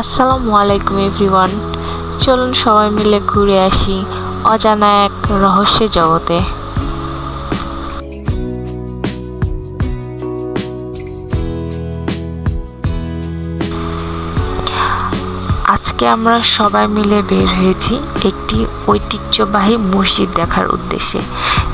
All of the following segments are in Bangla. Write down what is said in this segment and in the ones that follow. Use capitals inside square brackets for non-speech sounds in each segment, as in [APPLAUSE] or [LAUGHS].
আসসালামু আলাইকুম এভরিওয়ান। চলুন সবাই মিলে ঘুরে আসি অজানা এক রহস্যের জগতে। আজকে আমরা সবাই মিলে বের হয়েছি একটি ঐতিহ্যবাহী মসজিদ দেখার উদ্দেশ্যে।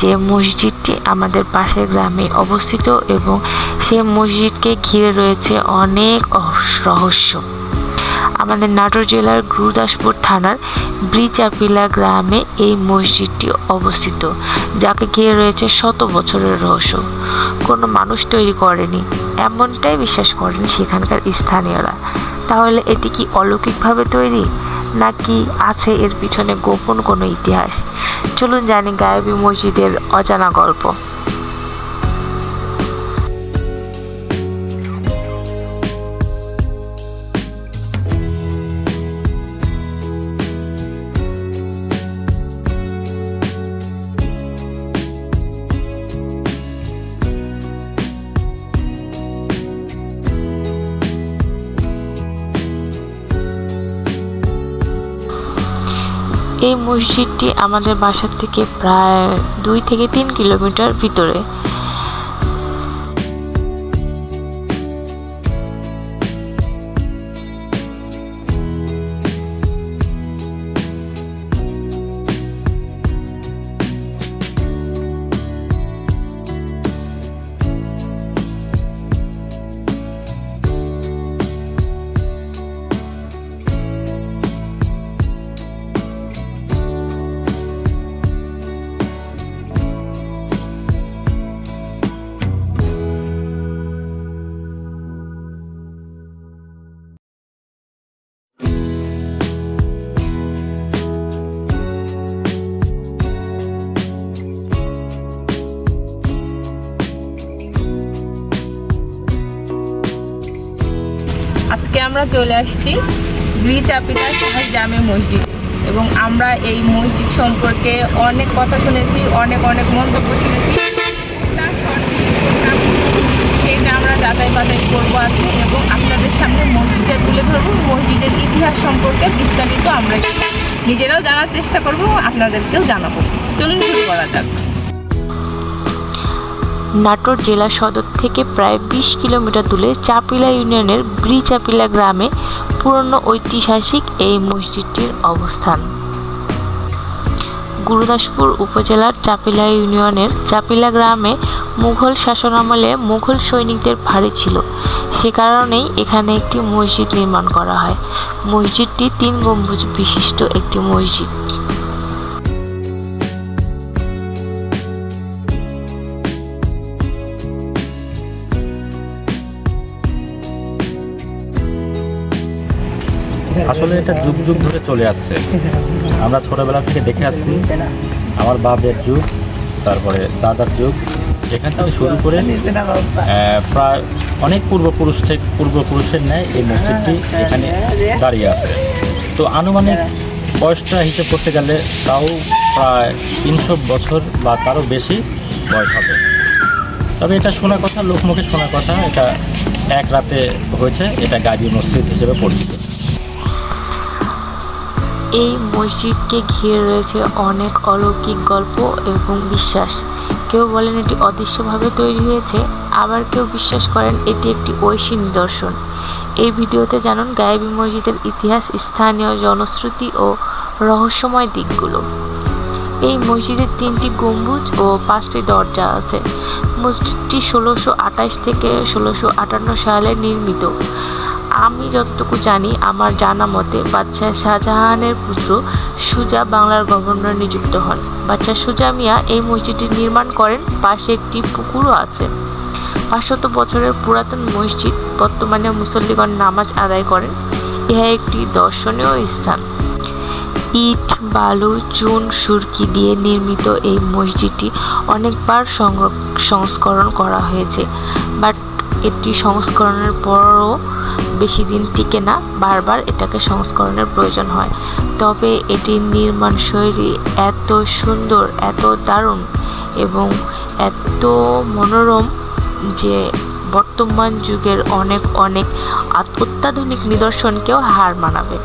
যে মসজিদটি আমাদের পাশের গ্রামে অবস্থিত এবং সে মসজিদকে ঘিরে রয়েছে অনেক রহস্য। আমাদের নাটোর জেলার গুরুদাসপুর থানার ব্রিচাপিলা গ্রামে এই মসজিদটি অবস্থিত, যাকে ঘিরে রয়েছে শত বছরের রহস্য। কোনো মানুষ তৈরি করেনি, এমনটাই বিশ্বাস করেন সেখানকার স্থানীয়রা। তাহলে এটি কি অলৌকিকভাবে তৈরি, নাকি আছে এর পিছনে গোপন কোনো ইতিহাস? চলুন জানি গায়েবী মসজিদের অজানা গল্প। এই মসজিদটি আমাদের বাসার থেকে প্রায় দুই থেকে তিন কিলোমিটার ভিতরে। আজকে আমরা চলে আসছি ব্রিজ আপিলা শাহ জামে মসজিদ। এবং আমরা এই মসজিদ সম্পর্কে অনেক কথা শুনেছি, অনেক অনেক মন্তব্য শুনেছি। সেটা আমরা যাচাই বাছাই করব আজকে এবং আপনাদের সামনে মসজিদটা তুলে ধরবো। মসজিদের ইতিহাস সম্পর্কে বিস্তারিত আমরা নিজেরাও জানার চেষ্টা করব, আপনাদেরকেও জানাব। চলুন শুরু করা যাক। নাটোর জেলা সদর থেকে প্রায় বিশ কিলোমিটার দূরে চাপিলা ইউনিয়নের ব্রিচাপিলা গ্রামে পুরনো ঐতিহাসিক এই মসজিদটির অবস্থান। গুরুদাসপুর উপজেলার চাপিলা ইউনিয়নের চাপিলা গ্রামে মুঘল শাসনামলে মুঘল সৈনিকদের ভারী ছিল। সে কারণেই এখানে একটি মসজিদ নির্মাণ করা হয়। মসজিদটি তিন গম্বুজ বিশিষ্ট একটি মসজিদ। আসলে এটা যুগ যুগ ধরে চলে আসছে। আমরা ছোটবেলা থেকে দেখে আসছি, আমার বাপের যুগ, তারপরে দাদার যুগ। এখান থেকে শুরু করে প্রায় অনেক পূর্বপুরুষ থেকে পূর্বপুরুষের ন্যায় এই মসজিদটি এখানে দাঁড়িয়ে আছে। তো আনুমানিক বয়সটা হিসেব করতে গেলে তাও প্রায় তিনশো বছর বা তারও বেশি বয়স হবে। তবে এটা শোনা কথা, লোকমুখে শোনা কথা, এটা এক রাতে হয়েছে, এটা গাজী মসজিদ হিসেবে পরিচিত। এই মসজিদকে ঘিরে রয়েছে অনেক অলৌকিক গল্প এবং বিশ্বাস। কেউ বলেন এটি অদৃশ্যভাবে তৈরি হয়েছে, আবার কেউ বিশ্বাস করেন এটি একটি ঐশী নিদর্শন। এই ভিডিওতে জানুন গায়েবী মসজিদের ইতিহাস, স্থানীয় জনশ্রুতি ও রহস্যময় দিকগুলো। এই মসজিদের তিনটি গম্বুজ ও পাঁচটি দরজা আছে। মসজিদটি ষোলোশো আঠাশ থেকে ষোলোশো আটান্ন সালে নির্মিত। আমি যতটুকু জানি, আমার জানা মতে বাদশাহ শাহজাহানের পুত্র সুজা বাংলার গভর্নর নিযুক্ত হন। বাদশাহ সুজা মিয়া এই মসজিদটি নির্মাণ করেন, পাশে একটি পুকুরও আছে। পাঁচশত বছরের পুরাতন মসজিদ বর্তমানে মুসল্লিগণ নামাজ আদায় করেন। ইহা একটি দর্শনীয় স্থান। ইট, বালু, চুন, সুরকি দিয়ে নির্মিত এই মসজিদটি অনেকবার সংস্করণ করা হয়েছে। বাট এটি সংস্করণের পরও বেশি দিন টিকে না, বারবার এটাকে সংস্করণের প্রয়োজন হয়। তবে এটির নির্মাণ শৈলী এত সুন্দর, এত দারুণ এবং এত মনোরম যে বর্তমান যুগের অনেক অনেক অত্যাধুনিক নিদর্শনকেও হার মানাবে।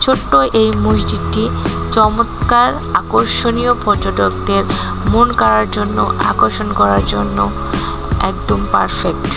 ছোট্ট এই মসজিদটি চমৎকার আকর্ষণীয় পর্যটকদের মন করার জন্য, আকর্ষণ করার জন্য একদম পারফেক্ট।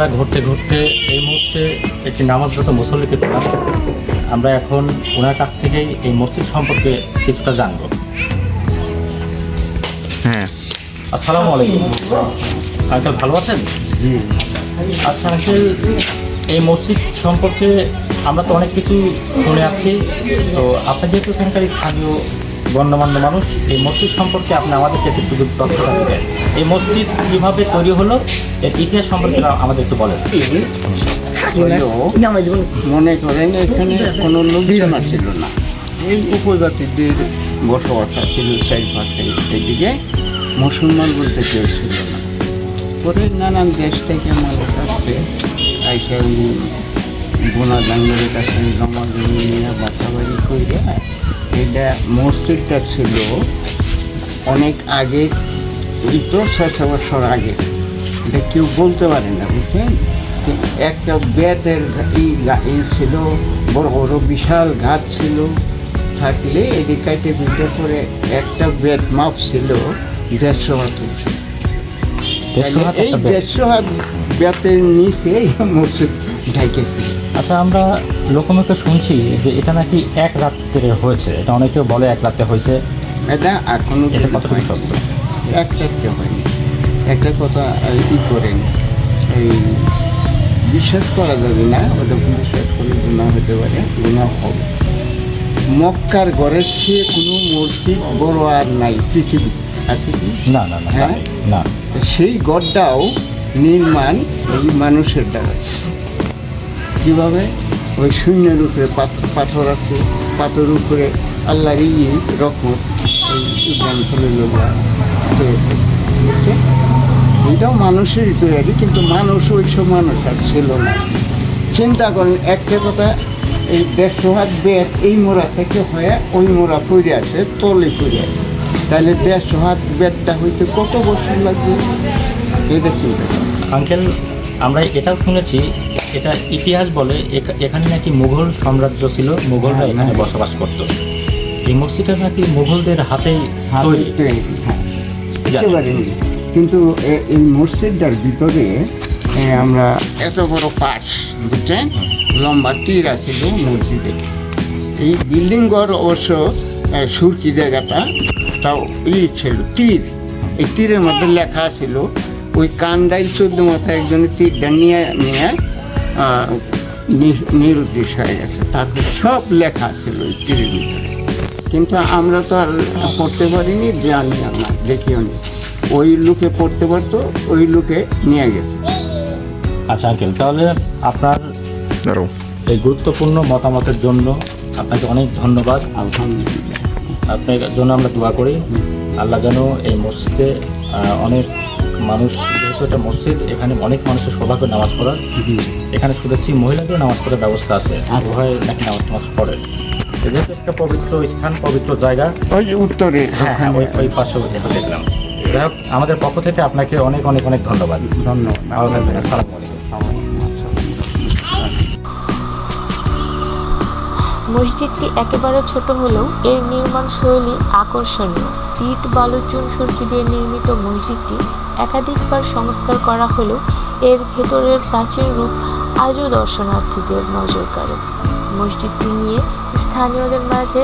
আমরা ঘুরতে ঘুরতে এই মুহূর্তে একটি নামাজরত মুসল্লিকে পেলাম আমরা এখন ওনার কাছ থেকেই এই মসজিদ সম্পর্কে কিছুটা জানব। হ্যাঁ। আসসালামু আলাইকুম। আঙ্কেল ভালো আছেন? আচ্ছা আঙ্কেল এই মসজিদ সম্পর্কে আমরা তো অনেক কিছু শুনে আসছি। তো আপনি যেহেতু এখানকার স্থানীয় গণ্যমান্য মানুষ এই মসজিদ সম্পর্কে আপনি আমাদেরকে একটু যদি তথ্যটা দিবেন এই মসজিদ কীভাবে তৈরি হলো, এর ইতিহাস সম্পর্কে আমাদের একটু বলেন। মনে করেন এখানে কোনো লোকজন ছিল না। এই উপজাতিদের বসবাস ছিল চারিপাশে। এদিকে মুসলমান বলতে কেউ ছিল না। পরে নানান দেশ থেকে মানুষ আসছে। ওই বোনা জাঙ্গলের কাছে জমা জমি নিয়ে বাসা বাড়ি করে এটা মসজিদটা ছিল অনেক আগে আগে। এটা কেউ বলতে পারে না বুঝছেন? একটা বেতের ছিল বড় বড় বিশাল গাছ ছিল থাকলে এটি কাটে বিটে করে একটা বেত মাপ ছিল দেড়শো হাত এই দেড়শো হাত বেতের নিচে [LAUGHS] মসজিদ ঢাকে আচ্ছা আমরা লোকমুখে শুনছি যে এটা নাকি এক রাত্রে হয়েছে। এটা অনেকেও বলে এক রাতে হয়েছে। এটা এখনও এটা কতটুকু সত্য? হয়নি। একটা কথা ই করেন? এই বিশ্বাস করা যাবে না ওটা বিশ্বাস করলে গুণা হতে পারে গুণা হবে। মক্কার ঘরের চেয়ে কোনো মূর্তি বড় আর নাই পৃথিবী। আছে কি? না না না হ্যাঁ? না। সেই গড়টাও নির্মাণ এই মানুষের দ্বারা। কীভাবে? ওই শূন্যের উপরে পাথ- পাথর আছে পাথর উপরে আল্লাহর ইয়ে রকমত এই ইব্রাহিম খলিলুল্লাহ হয়েছে? এটাও মানুষেরই তৈরি কিন্তু মানুষ ওই সব মানুষ আর ছিল না। চিন্তা করেন একটা কথা এই দেড়শো হাত বেদ এই মোড়া থেকে হয়ে ওই মোড়া পড়ে আছে তলে পড়ে আছে তাহলে দেড়শো হাত বেদটা হইতে কত বছর লাগবে? এটা চিন্তা আঙ্কেল আমরা এটাও শুনেছি এটা ইতিহাস বলে এখানে নাকি মুঘল সাম্রাজ্য ছিল মুঘলরা এখানে বসবাস করত। এই মসজিদটা নাকি মুঘলদের হাতেই তৈরি। হাতের তৈরি, হ্যাঁ। কিন্তু এই মসজিদটার ভিতরে আমরা এত বড় পাশ বুঝছেন? লম্বা তীর আছিল মসজিদে। এই বিল্ডিং ঘর অবশ্য সুরকি জায়গাটা তাও ই ছিল তীর। এই তীরের মধ্যে লেখা ছিল ওই কান্দাইল চোদ্দ মাথায় একজনে তীরটা নিয়ে নিয়ে নিরুদ্দেশ হয়ে গেছে। তারপরে সব লেখা ছিল ওই তীরের ভিতরে। কিন্তু আমরা তো আর পড়তে পারিনি জানি না দেখিও নি ওই লোকে পড়তে পারতো ওই লোকে নিয়ে গেছে আচ্ছা আঙ্কেল তাহলে আপনার ধরো এই গুরুত্বপূর্ণ মতামতের জন্য আপনাকে অনেক ধন্যবাদ। আলহামদুলিল্লাহ। আপনার জন্য আমরা দোয়া করি। আল্লাহ যেন এই মসজিদে অনেক মানুষ যেহেতু এটা মসজিদ এখানে অনেক মানুষের সৌভাগ্য নামাজ পড়ার। এখানে শুনেছি মহিলাদের নামাজ পড়ার ব্যবস্থা আছে। আর উভয় নাকি নামাজ টামাজ পড়ে। যেহেতু একটা পবিত্র স্থান পবিত্র জায়গা। ওই উত্তরে হ্যাঁ হ্যাঁ ওই পাশে দেখলাম। যাই হোক আমাদের পক্ষ থেকে আপনাকে অনেক অনেক অনেক ধন্যবাদ। ধন্যবাদ। ভালো আসসালামু আলাইকুম। মসজিদটি একেবারে ছোট হলেও এর নির্মাণ শৈলী আকর্ষণীয়। ইট বালু চুন সুরকি দিয়ে নির্মিত মসজিদটি একাধিকবার সংস্কার করা হলেও এর ভেতরের প্রাচীন রূপ আজও দর্শনার্থীদের নজর কাড়ে। মসজিদটি নিয়ে স্থানীয়দের মাঝে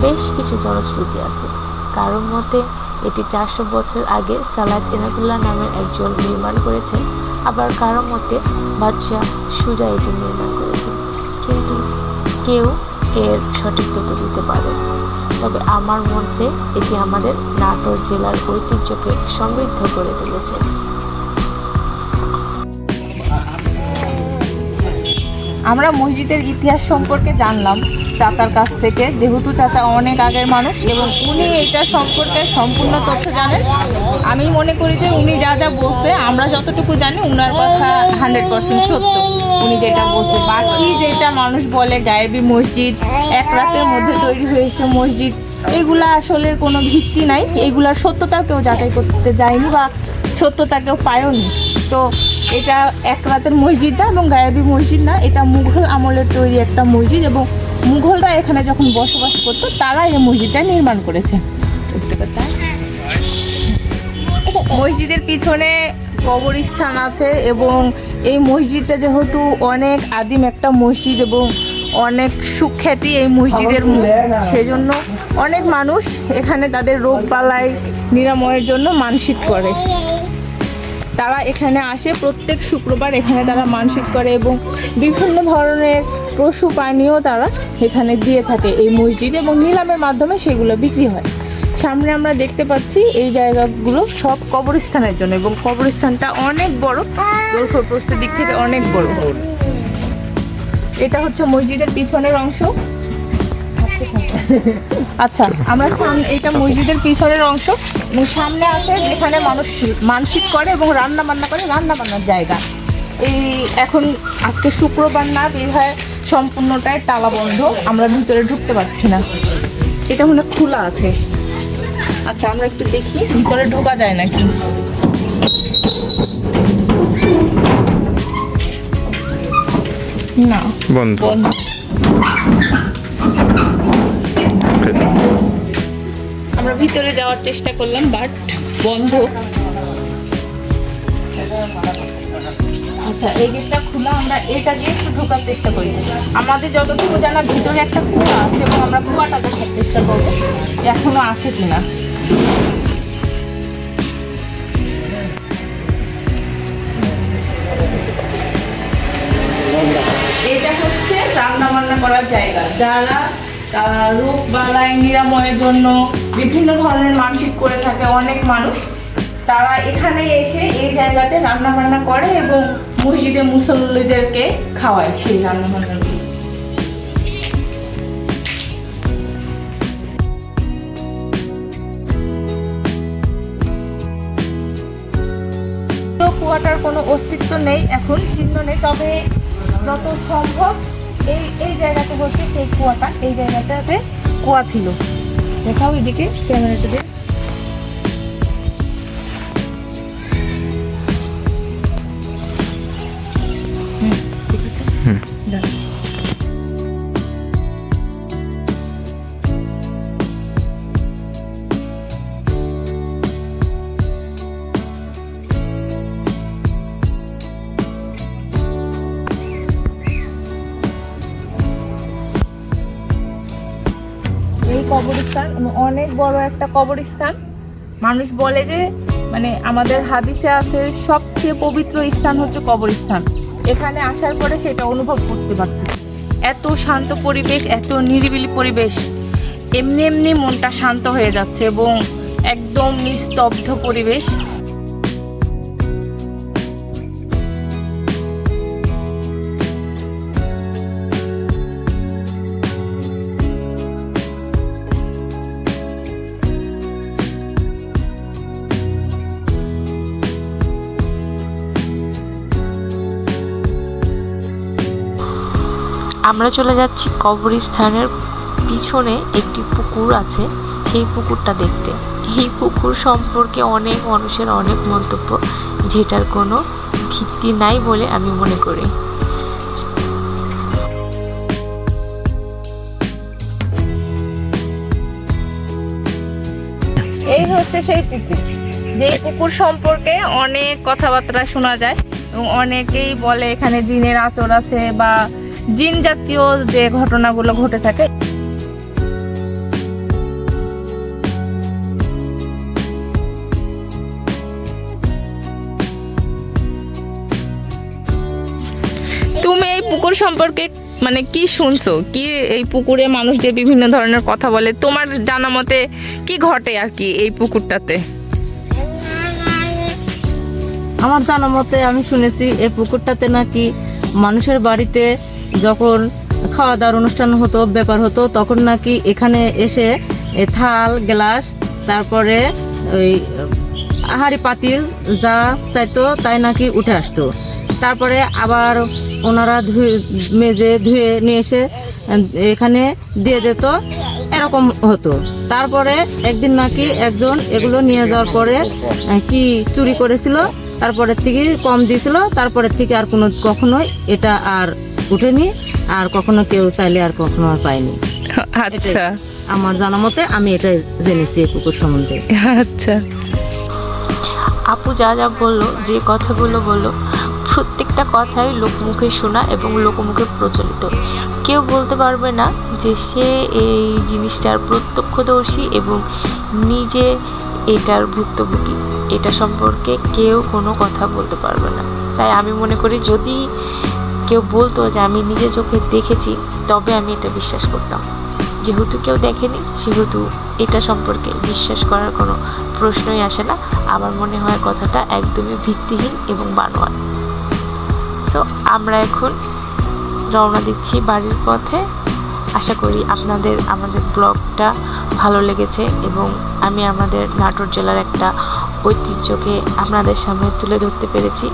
বেশ কিছু জনশ্রুতি আছে। কারোর মতে, এটি চারশো বছর আগে সালাদ এনাতুল্লাহ নামের একজন নির্মাণ করেছেন। আবার কারও মতে, বাদশাহ সুজা এটি নির্মাণ করেছেন। কিন্তু কেউ এর সঠিক তথ্য দিতে পারে তবে আমার মধ্যে এটি আমাদের নাটোর জেলার ঐতিহ্যকে সমৃদ্ধ করে তুলেছে। আমরা মসজিদের ইতিহাস সম্পর্কে জানলাম চাচার কাছ থেকে, যেহেতু চাচা অনেক আগের মানুষ এবং উনি এটা সম্পর্কে সম্পূর্ণ তথ্য জানেন। আমি মনে করি যে উনি যা যা বলছে, আমরা যতটুকু জানি উনার কথা হান্ড্রেড পার্সেন্ট সত্য। উনি যেটা বলছে, বাকি যেটা মানুষ বলে, গায়েবী মসজিদ, এক রাতের মধ্যে তৈরি হয়েছে মসজিদ, এগুলা আসলে কোনো ভিত্তি নাই। এগুলার সত্যতা কেউ যাচাই করতে যায়নি বা সত্যতা কেউ পায়নি। তো এটা এক রাতের মসজিদ না এবং গায়াবী মসজিদ না এটা মুঘল আমলের তৈরি একটা মসজিদ এবং মুঘলরা এখানে যখন বসবাস করতো তারা এই মসজিদটা নির্মাণ করেছে। মসজিদের পিছনে কবরস্থান আছে এবং এই মসজিদটা যেহেতু অনেক আদিম একটা মসজিদ এবং অনেক সুখ্যাতি এই মসজিদের সেজন্য অনেক মানুষ এখানে তাদের রোগ বালাই নিরাময়ের জন্য মানসিক করে। তারা এখানে আসে, প্রত্যেক শুক্রবার এখানে তারা মানসিক করে এবং বিভিন্ন ধরনের পশু পানীয় তারা এখানে দিয়ে থাকে এই মসজিদ এবং নিলামের মাধ্যমে সেগুলো বিক্রি হয়। সামনে আমরা দেখতে পাচ্ছি এই জায়গাগুলো সব কবরস্থানের জন্য এবং কবরস্থানটা অনেক বড় দৈর্ঘ্য প্রস্থ দিক থেকে অনেক বড়। এটা হচ্ছে মসজিদের পিছনের অংশ। আচ্ছা আমরা এটা মসজিদের পিছনের অংশ এবং সামনে আছে যেখানে মানুষ মানসিক করে এবং রান্না বান্না করে রান্না বান্নার জায়গা। এই এখন আজকে শুক্রবার না বের হয় সম্পূর্ণটাই তালা বন্ধ আমরা ভিতরে ঢুকতে পারছি না। এটা মনে হয় খোলা আছে। আচ্ছা আমরা একটু দেখি ভিতরে ঢোকা যায় নাকি? না। বন্ধ। বন্ধ। আমরা ভিতরে যাওয়ার চেষ্টা করলাম বাট বন্ধ। আচ্ছা এই গেটটা খোলা, আমরা এটা দিয়ে একটু ঢোকার চেষ্টা করি। আমাদের যতটুকু জানা, ভিতরে একটা কুয়া আছে এবং আমরা কুয়াটা দেখার চেষ্টা করব এখনও আছে কিনা। এটা হচ্ছে রান্না বান্না করার জায়গা। যারা রোগ বালাই, নিরাময়ের জন্য বিভিন্ন ধরনের মানসিক করে থাকে অনেক মানুষ। তারা এখানে এসে এই জায়গাতে রান্না বান্না করে এবং মসজিদে মুসল্লিদেরকে খাওয়ায় সেই রান্না বান্নাগুলো তো কুয়াটার কোনো অস্তিত্ব নেই, এখন চিহ্ন নেই, তবে যত সম্ভব এই এই জায়গাতে হচ্ছে সেই কুয়াটা এই জায়গাটাতে কুয়া ছিল। দেখাও এদিকে ক্যামেরাটা দিয়ে। কবরস্থান অনেক বড় একটা কবরস্থান। মানুষ বলে যে মানে আমাদের হাদিসে আছে, সবচেয়ে পবিত্র স্থান হচ্ছে কবরস্থান। এখানে আসার পরে সেটা অনুভব করতে পারতেছি। এত শান্ত পরিবেশ, এত নিরিবিলি পরিবেশ। এমনি এমনি মনটা শান্ত হয়ে যাচ্ছে এবং একদম নিস্তব্ধ পরিবেশ। আমরা চলে যাচ্ছি কবরস্থানের পিছনে একটি পুকুর আছে, সেই পুকুরটা দেখতে। এই পুকুর সম্পর্কে অনেক মানুষের অনেক মন্তব্য, যেটার কোনো ভিত্তি নাই বলে আমি মনে করি। এই হচ্ছে সেই পুকুর। যে পুকুর সম্পর্কে অনেক কথাবার্তা শোনা যায় এবং অনেকেই বলে এখানে জিনের আচর আছে বা জিন জাতীয় যে ঘটনাগুলো ঘটে থাকে তুমি এই পুকুর সম্পর্কে মানে কি শুনছো? কি এই পুকুরে মানুষ যে বিভিন্ন ধরনের কথা বলে তোমার জানা মতে কি ঘটে আর কি এই পুকুরটাতে? আমার জানা মতে আমি শুনেছি এই পুকুরটাতে নাকি মানুষের বাড়িতে যখন খাওয়া দাওয়ার অনুষ্ঠান হতো, ব্যাপার হতো, তখন নাকি এখানে এসে থাল, গ্লাস, তারপরে ওই হাঁড়ি পাতিল যা চাইতো তাই নাকি উঠে আসতো। তারপরে আবার ওনারা ধুয়ে, মেজে ধুয়ে নিয়ে এসে এখানে দিয়ে দিত, এরকম হতো। তারপরে একদিন নাকি একজন এগুলো নিয়ে যাওয়ার পরে কি চুরি করেছিল, তারপরে থেকে কম দিয়েছিল, তারপরে থেকে আর কোনো, কখনোই এটা আর উঠেনি আর কখনো কেউ চাইলে আর কখনো আর পায়নি। আচ্ছা। আমার জানা মতে আমি এটা জেনেছি এই পুকুর সম্বন্ধে। আচ্ছা। আপু যা যা বলল যে কথাগুলো বলল প্রত্যেকটা কথাই লোকমুখে শোনা এবং লোকমুখে প্রচলিত। কেউ বলতে পারবে না যে সে এই জিনিসটার প্রত্যক্ষদর্শী এবং নিজে এটার ভুক্তভোগী। এটা সম্পর্কে কেউ কোনো কথা বলতে পারবে না। তাই আমি মনে করি যদি কেউ বলতো যে আমি নিজে চোখে দেখেছি, তবে আমি এটা বিশ্বাস করতাম। যেহেতু কেউ দেখেনি, সেহেতু এটা সম্পর্কে বিশ্বাস করার কোনো প্রশ্নই আসে না। আমার মনে হয় কথাটা একদমই ভিত্তিহীন এবং বানোয়ার সো আমরা এখন রওনা দিচ্ছি বাড়ির পথে। আশা করি আপনাদের, আমাদের ব্লগটা ভালো লেগেছে এবং আমি আমাদের নাটোর জেলার একটা ঐতিহ্যকে আপনাদের সামনে তুলে ধরতে পেরেছি।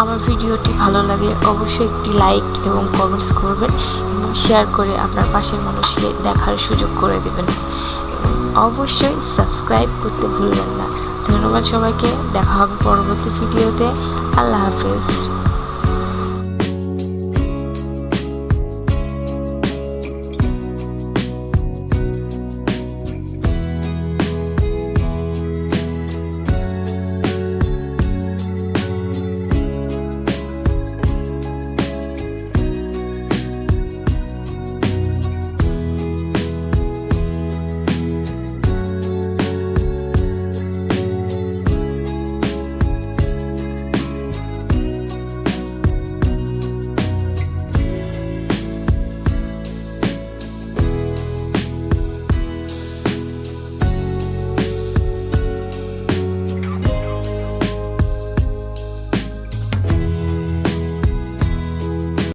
আমার ভিডিওটি ভালো লাগে অবশ্যই একটি লাইক এবং কমেন্টস করবেন এবং শেয়ার করে আপনার পাশের মানুষকে দেখার সুযোগ করে দেবেন। অবশ্যই সাবস্ক্রাইব করতে ভুলবেন না। ধন্যবাদ সবাইকে। দেখা হবে পরবর্তী ভিডিওতে। আল্লাহ হাফেজ।